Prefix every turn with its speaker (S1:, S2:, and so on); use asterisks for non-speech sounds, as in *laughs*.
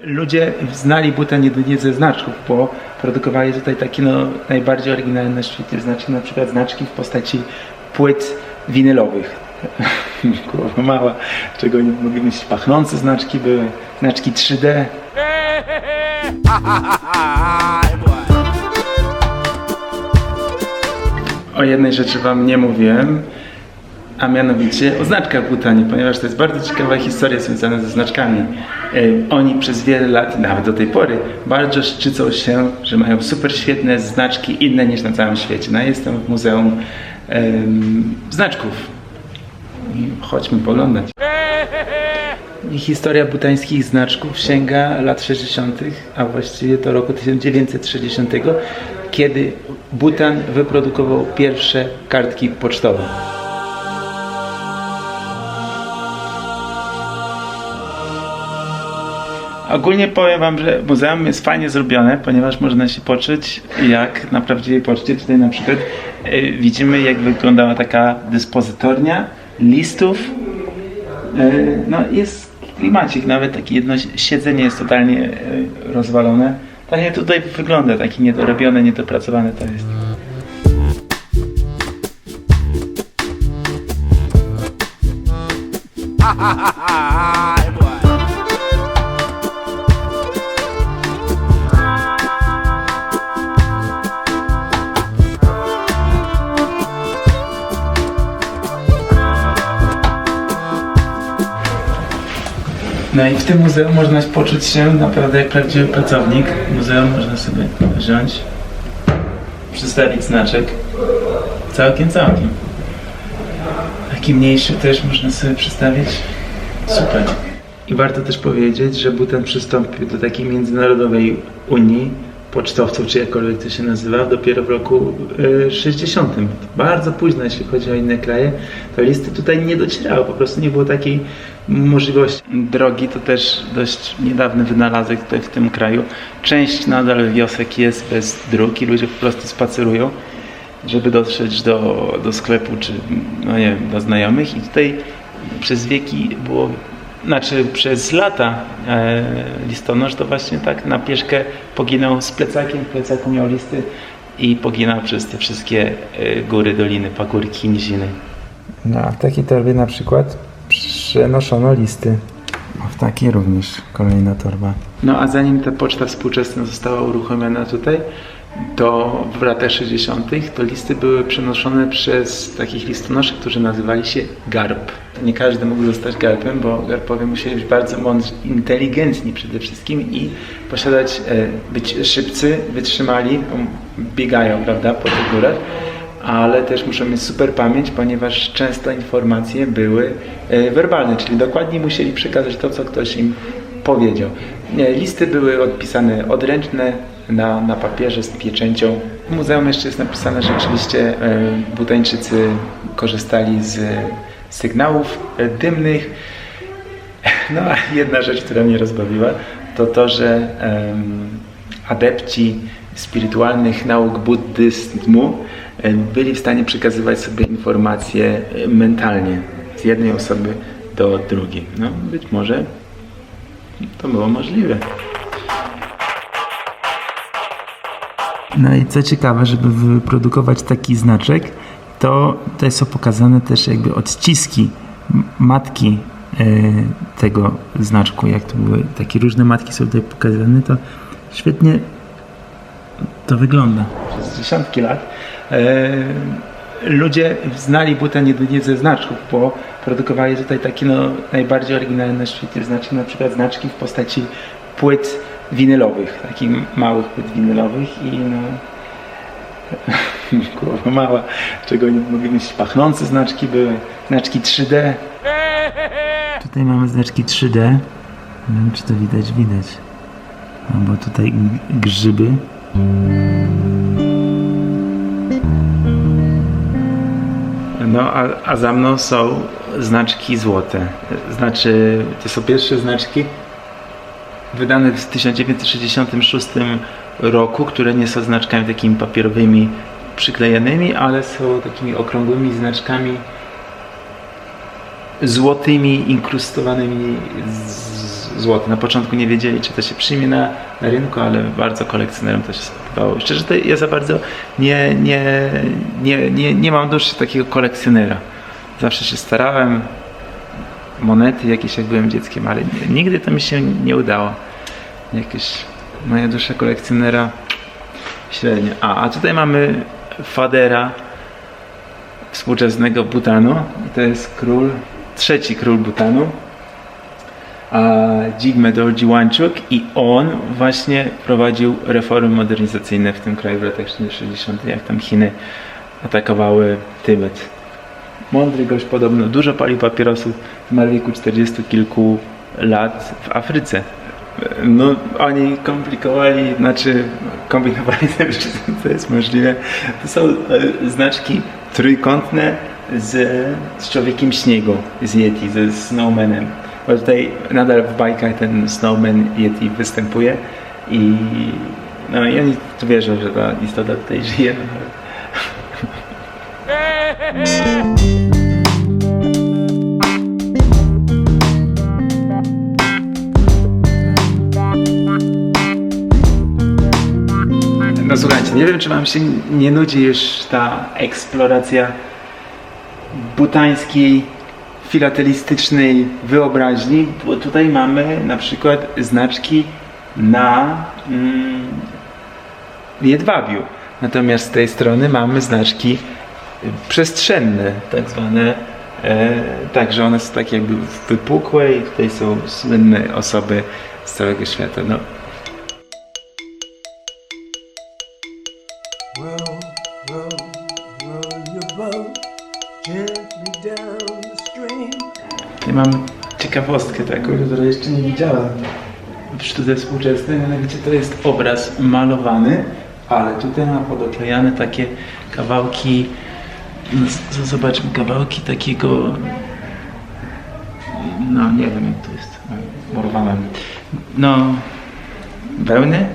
S1: Ludzie znali buta nie, nie ze znaczków, bo produkowali tutaj takie no, najbardziej oryginalne na świecie znaczki, na przykład znaczki w postaci płyt winylowych. *laughs* Głowa mała, czego nie mogli myśleć. Pachnące znaczki były, znaczki 3D. *laughs* O jednej rzeczy Wam nie mówiłem, a mianowicie o znaczkach butani, ponieważ to jest bardzo ciekawa historia związana ze znaczkami. E, Oni przez wiele lat, nawet do tej pory, bardzo szczycą się, że mają super świetne znaczki, inne niż na całym świecie. No, jestem w Muzeum em, Znaczków. Chodźmy poglądać. Historia butańskich znaczków sięga lat 60., a właściwie do roku 1960, kiedy Butan wyprodukował pierwsze kartki pocztowe. Ogólnie powiem Wam, że muzeum jest fajnie zrobione, ponieważ można się poczuć jak na prawdziwej poczcie. Tutaj na przykład e, widzimy jak wyglądała taka dyspozytornia listów. E, no jest klimacik, nawet takie jedno siedzenie jest totalnie e, rozwalone. Tak tutaj wygląda, taki niedorobione, niedopracowane to jest. No i w tym muzeum można poczuć się naprawdę jak prawdziwy pracownik. Muzeum można sobie wziąć, przystawić znaczek. Całkiem, całkiem. Taki mniejszy też można sobie przystawić. Super. I warto też powiedzieć, że Butan przystąpił do takiej międzynarodowej Unii pocztowców, czy jakkolwiek to się nazywa, dopiero w roku y, 60. Bardzo późno, jeśli chodzi o inne kraje, to listy tutaj nie docierały, po prostu nie było takiej możliwości. Drogi to też dość niedawny wynalazek tutaj w tym kraju. Część nadal wiosek jest bez dróg i ludzie po prostu spacerują, żeby dotrzeć do, do sklepu, czy no nie wiem, do znajomych i tutaj przez wieki było znaczy przez lata e, listonosz to właśnie tak na pieszkę poginął z plecakiem, w plecaku miał listy i poginał przez te wszystkie e, góry, doliny, pagórki, niziny. No a w takiej torbie na przykład przenoszono listy. A w takiej również kolejna torba. No a zanim ta poczta współczesna została uruchomiona tutaj, to w latach 60. to listy były przenoszone przez takich listonoszy, którzy nazywali się garb. Nie każdy mógł zostać garbem, bo garbowie musieli być bardzo mądrzy, inteligentni przede wszystkim i posiadać, e, być szybcy, wytrzymali, biegają, prawda, po tych górach ale też muszą mieć super pamięć, ponieważ często informacje były e, werbalne, czyli dokładnie musieli przekazać to, co ktoś im powiedział. Listy były odpisane odręczne na, na papierze z pieczęcią. W muzeum jeszcze jest napisane, że oczywiście e, butańczycy korzystali z sygnałów e, dymnych. *laughs* No a jedna rzecz, która mnie rozbawiła, to to, że adepci spirytualnych nauk buddyzmu e, byli w stanie przekazywać sobie informacje e, mentalnie z jednej osoby do drugiej. No, być może to było możliwe. No i co ciekawe, żeby wyprodukować taki znaczek, to tutaj są pokazane też jakby odciski matki e, tego znaczku, jak to były takie różne matki są tutaj pokazane, to świetnie to wygląda. Przez dziesiątki lat e, ludzie znali butę nie, nie ze znaczków, bo produkowali tutaj takie no, najbardziej oryginalne na świecie znaczki, na przykład znaczki w postaci płyt winylowych, takich małych płyt winylowych i no głowa mała, czego nie mogli myśleć. Pachnące znaczki były, znaczki 3D. Tutaj mamy znaczki 3D. Nie wiem, czy to widać, widać. No, bo tutaj grzyby. No, a, a za mną są znaczki złote. Znaczy, to są pierwsze znaczki wydane w 1966 roku, które nie są znaczkami takimi papierowymi przyklejanymi, ale są takimi okrągłymi znaczkami złotymi, inkrustowanymi z, zł. Na początku nie wiedzieli, czy to się przyjmie na, na rynku, ale bardzo kolekcjonerom to się spodobało. Szczerze, to ja za bardzo nie, nie, nie, nie, nie mam duszy takiego kolekcjonera. Zawsze się starałem, monety jakieś jak byłem dzieckiem, ale nigdy to mi się nie udało. Jakieś moja dusza kolekcjonera średnio. A, a tutaj mamy Fadera współczesnego Butanu. I to jest król, trzeci król Butanu. A Jigme Dorji Wanchuk i on właśnie prowadził reformy modernizacyjne w tym kraju w latach 60., jak tam Chiny atakowały Tybet. Mądry gość podobno, dużo palił papierosów, zmarł w wieku 40 kilku lat w Afryce. No, oni komplikowali, znaczy kombinowali z tym, że to jest możliwe. To są e, znaczki trójkątne z, z człowiekiem śniegu, z Yeti, ze Snowmanem. Bo tutaj nadal w bajkach ten Snowman Yeti występuje i no i oni tu wierzą, że ta istota tutaj żyje. *laughs* słuchajcie, nie wiem czy wam się nie nudzi już ta eksploracja butańskiej, filatelistycznej wyobraźni, bo tutaj mamy na przykład znaczki na mm, jedwabiu. Natomiast z tej strony mamy znaczki przestrzenne, tak zwane. E, także one są tak jakby wypukłe i tutaj są słynne osoby z całego świata. No, Ja mam ciekawostkę taką, której jeszcze nie widziałem w sztuce współczesnej, mianowicie to jest obraz malowany, ale tutaj ma podoklejane takie kawałki, no, zobaczmy, kawałki takiego, no nie wiem jak to jest, morowałem, no wełny,